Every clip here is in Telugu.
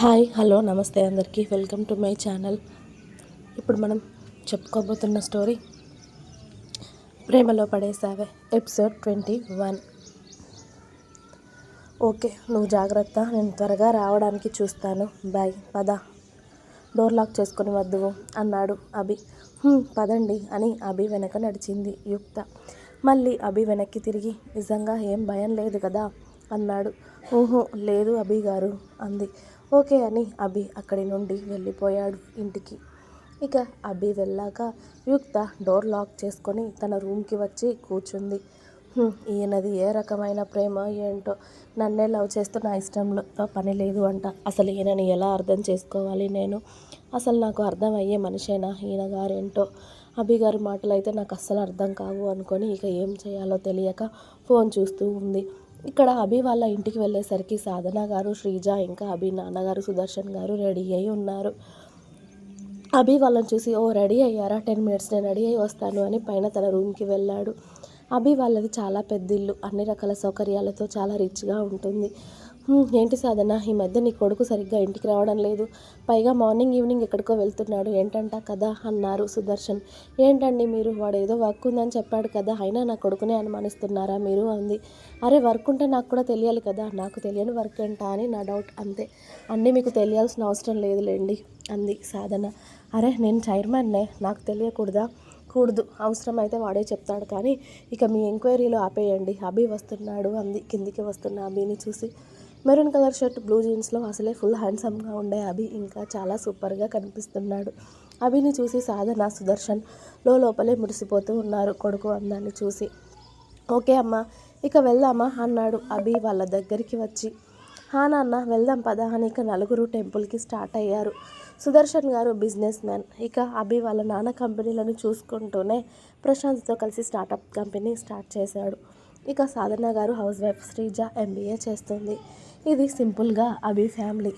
హాయ్ హలో నమస్తే అందరికీ. Welcome to my channel. ఇప్పుడు మనం చెప్పుకోబోతున్న స్టోరీ ప్రేమలో పడేసావే ఎపిసోడ్ ట్వంటీ వన్. ఓకే నువ్వు జాగ్రత్త నేను త్వరగా రావడానికి చూస్తాను. బాయ్ పద. డోర్ లాక్ చేసుకుని వద్దువు అన్నాడు అభి. పదండి అని అభి వెనక నడిచింది యుక్త. మళ్ళీ అభి వెనక్కి తిరిగి నిజంగా ఏం భయం లేదు కదా? అన్నాడు. ఊహో లేదు అభి గారు అంది. ఓకే అని అభి అక్కడి నుండి వెళ్ళిపోయాడు ఇంటికి. ఇక అభి వెళ్ళాక యుక్త డోర్ లాక్ చేసుకొని తన రూమ్కి వచ్చి కూర్చుంది. ఈయనది ఏ రకమైన ప్రేమ ఏంటో నన్నే లవ్ చేస్తూ నా ఇష్టంతో పని లేదు అంట. అసలు ఈయనని ఎలా అర్థం చేసుకోవాలి నేను? అసలు నాకు అర్థమయ్యే మనిషేనా ఈయన గారేంటో? అభి గారి మాటలు అయితే నాకు అస్సలు అర్థం కావు అనుకొని ఇక ఏం చేయాలో తెలియక ఫోన్ చూస్తూ ఉంది. ఇక్కడ అభి వాళ్ళ ఇంటికి వెళ్ళేసరికి సాధన గారు శ్రీజ ఇంకా అభి నాన్నగారు సుదర్శన్ గారు రెడీ అయి ఉన్నారు. అభి వాళ్ళని చూసి ఓ రెడీ అయ్యారా? టెన్ మినిట్స్ నేను రెడీ అయ్యి వస్తాను అని పైన తన రూమ్కి వెళ్ళాడు. అభి వాళ్ళది చాలా పెద్ద ఇల్లు. అన్ని రకాల సౌకర్యాలతో చాలా రిచ్గా ఉంటుంది. ఏంటి సాధన? ఈ మధ్య నీ కొడుకు సరిగ్గా ఇంటికి రావడం లేదు. పైగా మార్నింగ్ ఈవినింగ్ ఎక్కడికో వెళ్తున్నాడు. ఏంటంట కదా అన్నారు సుదర్శన్. ఏంటండి మీరు? వాడు ఏదో వర్క్ ఉందని చెప్పాడు కదా. అయినా నా కొడుకునే అనుమానిస్తున్నారా? మీరు అంది. అరే వర్క్ ఉంటే నాకు కూడా తెలియాలి కదా. నాకు తెలియని వర్క్ ఏంటా అని నా డౌట్ అంతే. అన్నీ మీకు తెలియాల్సిన అవసరం లేదులేండి అంది సాధన. అరే నేను చైర్మన్నే. నాకు తెలియకూడదా? కూడదు. అవసరమైతే వాడే చెప్తాడు కానీ ఇక మీ ఎంక్వైరీలో ఆపేయండి. అభి వస్తున్నాడు అంది. కిందికి వస్తున్న అభిని చూసి. మెరూన్ కలర్ షర్ట్ బ్లూ జీన్స్లో అసలే ఫుల్ హ్యాండ్సమ్గా ఉండే అభి ఇంకా చాలా సూపర్గా కనిపిస్తున్నాడు. అభిని చూసి సాధన సుదర్శన్లో లోపలే మురిసిపోతూ ఉన్నారు కొడుకు అందాన్ని చూసి. ఓకే అమ్మా ఇక వెళ్దామా అన్నాడు అభి వాళ్ళ దగ్గరికి వచ్చి. హా నాన్న వెళ్దాం పద అని ఇక నలుగురు టెంపుల్కి స్టార్ట్ అయ్యారు. సుదర్శన్ గారు బిజినెస్ మ్యాన్. ఇక అభి వాళ్ళ నాన్న కంపెనీలను చూసుకుంటూనే ప్రశాంత్తో కలిసి స్టార్టప్ కంపెనీ స్టార్ట్ చేశాడు. ఇక సాధన గారు హౌస్ వైఫ్ శ్రీజ ఎంబీఏ చేస్తుంది. ఇది సింపుల్గా అభి ఫ్యామిలీ.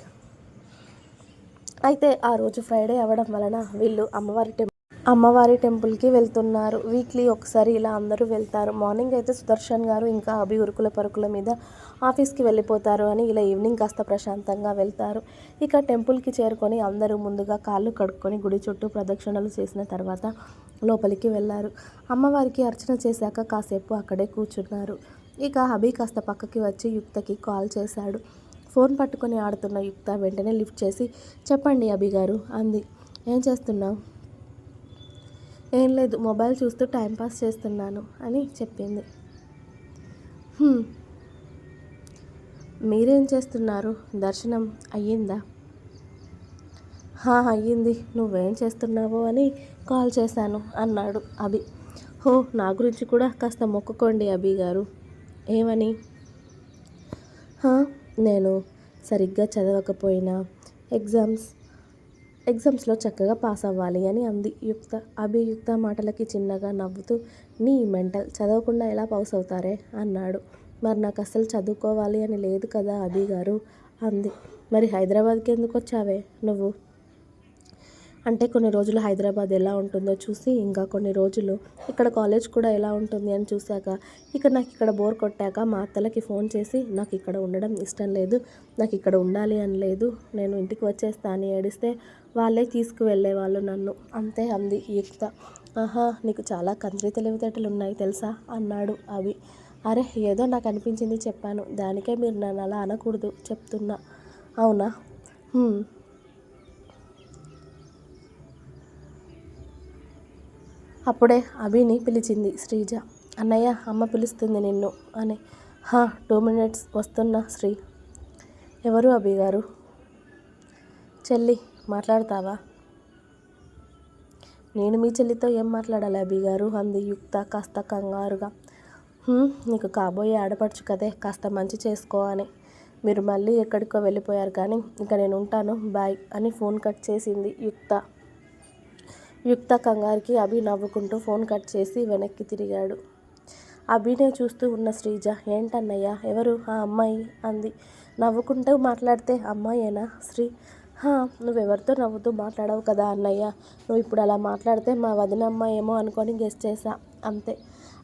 అయితే ఆ రోజు ఫ్రైడే అవ్వడం వలన వీళ్ళు అమ్మవారి టెంపుల్ అమ్మవారి టెంపుల్కి వెళ్తున్నారు. వీక్లీ ఒకసారి ఇలా అందరూ వెళ్తారు. మార్నింగ్ అయితే సుదర్శన్ గారు ఇంకా అభి ఉరుకుల పరుకుల మీద ఆఫీస్కి వెళ్ళిపోతారు అని ఇలా ఈవినింగ్ కాస్త ప్రశాంతంగా వెళ్తారు. ఇక టెంపుల్కి చేరుకొని అందరూ ముందుగా కాళ్ళు కడుక్కొని గుడి చుట్టూ ప్రదక్షిణలు చేసిన తర్వాత లోపలికి వెళ్ళారు అమ్మవారికి అర్చన చేశాక కాసేపు అక్కడే కూర్చున్నారు. ఇక అభి కాస్త పక్కకి వచ్చి యుక్తకి కాల్ చేశాడు. ఫోన్ పట్టుకొని ఆడుతున్న యుక్త వెంటనే లిఫ్ట్ చేసి చెప్పండి అభి గారు అంది. ఏం చేస్తున్నావు? ఏం లేదు మొబైల్ చూస్తూ టైంపాస్ చేస్తున్నాను అని చెప్పింది. మీరేం చేస్తున్నారు? దర్శనం అయ్యిందా? హా అయ్యింది. నువ్వేం చేస్తున్నావో అని కాల్ చేశాను అన్నాడు అభి. హో నా గురించి కూడా కాస్త మొక్కుకోండి అభి గారు. ఏమని? "హా, నేను సరిగ్గా చదవకపోయినా ఎగ్జామ్స్ ఎగ్జామ్స్లో చక్కగా పాస్ అవ్వాలి అని అంది. యుక్త అభియుక్త మాటలకి చిన్నగా నవ్వుతూ నీ మెంటల్ చదవకుండా ఎలా పాస్ అవుతారే? అన్నాడు. మరి నాకు అస్సలు చదువుకోవాలి అని లేదు కదా అభి గారు అంది. మరి హైదరాబాద్కి ఎందుకు వచ్చావే నువ్వు? అంటే కొన్ని రోజులు హైదరాబాద్ ఎలా ఉంటుందో చూసి ఇంకా కొన్ని రోజులు ఇక్కడ కాలేజ్ కూడా ఎలా ఉంటుంది అని చూశాక ఇక్కడ నాకు ఇక్కడ బోర్ కొట్టాక మా అత్తలకి ఫోన్ చేసి నాకు ఇక్కడ ఉండడం ఇష్టం లేదు నాకు ఇక్కడ ఉండాలి అని లేదు నేను ఇంటికి వచ్చేస్తా అని ఏడిస్తే వాళ్ళే తీసుకువెళ్ళేవాళ్ళు నన్ను. అంతే అంది యుక్త ఆహా నీకు చాలా కంత్రి తెలివితేటలు ఉన్నాయి తెలుసా? అన్నాడు అవి. అరే ఏదో నాకు అనిపించింది చెప్పాను. దానికే మీరు నన్ను అలా అనకూడదు చెప్తున్నా. అవునా? అప్పుడే అభిని పిలిచింది శ్రీజ అన్నయ్య అమ్మ పిలుస్తుంది నిన్ను అని. హా టూ మినిట్స్ వస్తున్నా శ్రీ. ఎవరు అభి గారు చెల్లి. మాట్లాడతావా? నేను మీ చెల్లితో ఏం మాట్లాడాలి అభి గారు? అంది యుక్త కాస్త కంగారుగా. నీకు కాబోయే ఆడపడుచు కదే కాస్త మంచి చేసుకో అని. మీరు మళ్ళీ ఎక్కడికో వెళ్ళిపోయారు కానీ ఇక నేను ఉంటాను బాయ్ అని ఫోన్ కట్ చేసింది యుక్త. యుక్త కంగారుకి అభి నవ్వుకుంటూ ఫోన్ కట్ చేసి వెనక్కి తిరిగాడు. అభినే చూస్తూ ఉన్న శ్రీజ ఏంటన్నయ్య ఎవరు? ఆ అమ్మాయి? అంది. నవ్వుకుంటూ మాట్లాడితే అమ్మాయేనా? శ్రీ నువ్వెవరితో నవ్వుతూ మాట్లాడవు కదా అన్నయ్య. నువ్వు ఇప్పుడు అలా మాట్లాడితే మా వదిన ఏమో అనుకొని గెస్ చేశా. అంతే.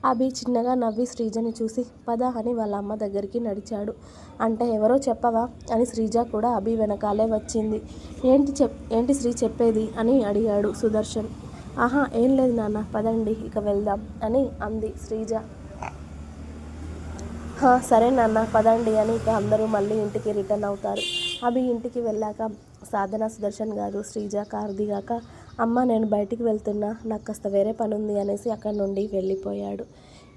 అభి చిన్నగా నవ్వి శ్రీజని చూసి పద అని వాళ్ళ అమ్మ దగ్గరికి నడిచాడు. అంటే ఎవరో చెప్పవా? అని శ్రీజ కూడా అభి వెనకాలే వచ్చింది. ఏంటి చెప్ ఏంటి శ్రీ చెప్పేది? అని అడిగాడు సుదర్శన్. ఆహా ఏం లేదు నాన్న పదండి ఇక వెళ్దాం అని అంది శ్రీజ. సరే నాన్న పదండి అని ఇక అందరూ మళ్ళీ ఇంటికి రిటర్న్ అవుతారు. అవి ఇంటికి వెళ్ళాక సాధన సుదర్శన్ గారు శ్రీజ కార్ది దిగాక అమ్మ నేను బయటికి వెళ్తున్నా నాకు కాస్త వేరే పని ఉంది అనేసి అక్కడి నుండి వెళ్ళిపోయాడు.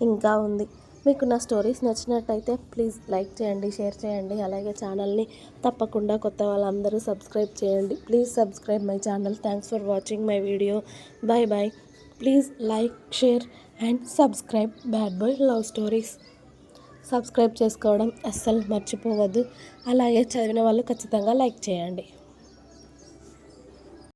ఇంకా ఉంది. మీకు నా స్టోరీస్ నచ్చినట్టయితే ప్లీజ్ లైక్ చేయండి షేర్ చేయండి. అలాగే ఛానల్ని తప్పకుండా కొత్త వాళ్ళందరూ సబ్స్క్రైబ్ చేయండి. Please subscribe my channel. Thanks for watching my video. Bye bye please like share and subscribe. Bad boy love stories. Subscribe చేసుకోవడం అస్సలు మర్చిపోవద్దు. అలాగే చదివిన వాళ్ళు ఖచ్చితంగా లైక్ చేయండి.